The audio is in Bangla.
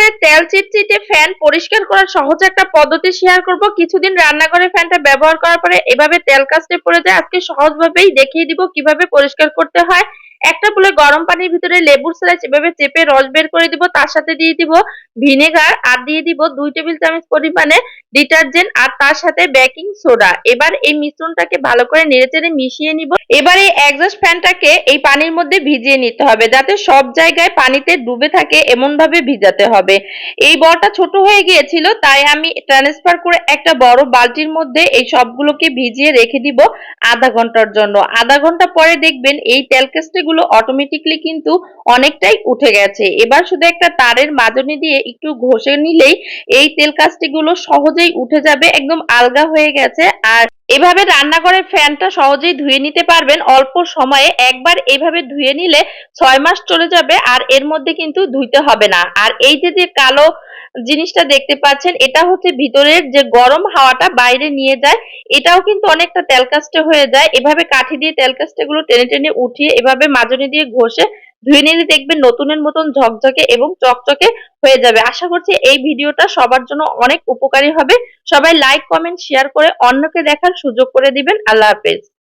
রান্নাঘরের তেল চিটচিটে ফ্যান পরিষ্কার করার সহজ একটা পদ্ধতি শেয়ার করব। কিছুদিন রান্নাঘরের ফ্যানটা ব্যবহার করার পরে এভাবে তেল কাস্টে পড়ে যায়। আজকে সহজভাবেই দেখিয়ে দিব কীভাবে পরিষ্কার করতে হয়। একটা গরম পানির ভিতরে লেবুর স্লাইস এভাবে চেপে রস বের করে দিব। তার সাথে দিয়ে দিব ভিনেগার আর দিয়ে দিব দুই টেবিল চামচ পরিমাণে ডিটারজেন্ট আর তার সাথে বেকিং সোডা এবার এই মিশ্রণটাকে ভালো করে নেড়েচেড়ে মিশিয়ে নিব। এবার এই একজস্ট ফ্যানটাকে এই পানির মধ্যে ভিজিয়ে নিতে হবে যাতে সব জায়গায় পানিতে ডুবে থাকে এমন ভাবে ভিজাতে হবে। এই বড়টা ছোট হয়ে গিয়েছিল, তাই আমি ট্রান্সফার করে একটা বড় বালতির মধ্যে এই সবগুলোকে ভিজিয়ে রেখে দিব আধা ঘণ্টার জন্য। আধা ঘণ্টা পরে দেখবেন এই তেলগুলো অটোমেটিকলি কিন্তু অনেকটাই উঠে গেছে। এবার শুধু একটা তারের মাজনি দিয়ে একটু ঘষে নিলেই এই তেলগুলো সহজেই উঠে যাবে, একদম আলগা হয়ে গেছে আর এভাবে রান্নাঘরের ফ্যানটা সহজেই ধুয়ে নিতে পারবেন। অল্প সময়ে একবার এইভাবে ধুয়ে নিলে ছয় মাস চলে যাবে আর এর মধ্যে কিন্তু ধুইতে হবে না। আর এই যে যে কালো জিনিসটা দেখতে পাচ্ছেন, এটা হচ্ছে ভিতরের যে গরম হাওয়াটা বাইরে নিয়ে যায়, এটাও কিন্তু অনেকটা তেলকাস্টে হয়ে যায়। এভাবে কাঠি দিয়ে তেলকাস্টে গুলো টেনে টেনে উঠিয়ে এভাবে মাজনি দিয়ে ঘষে ধুয়ে নিলে দেখবেন নতুনের মতন ঝকঝকে এবং চকচকে হয়ে যাবে। আশা করছি এই ভিডিওটা সবার জন্য অনেক উপকারী হবে। সবাই লাইক কমেন্ট শেয়ার করে অন্যকে দেখার সুযোগ করে দিবেন। আল্লাহ হাফেজ।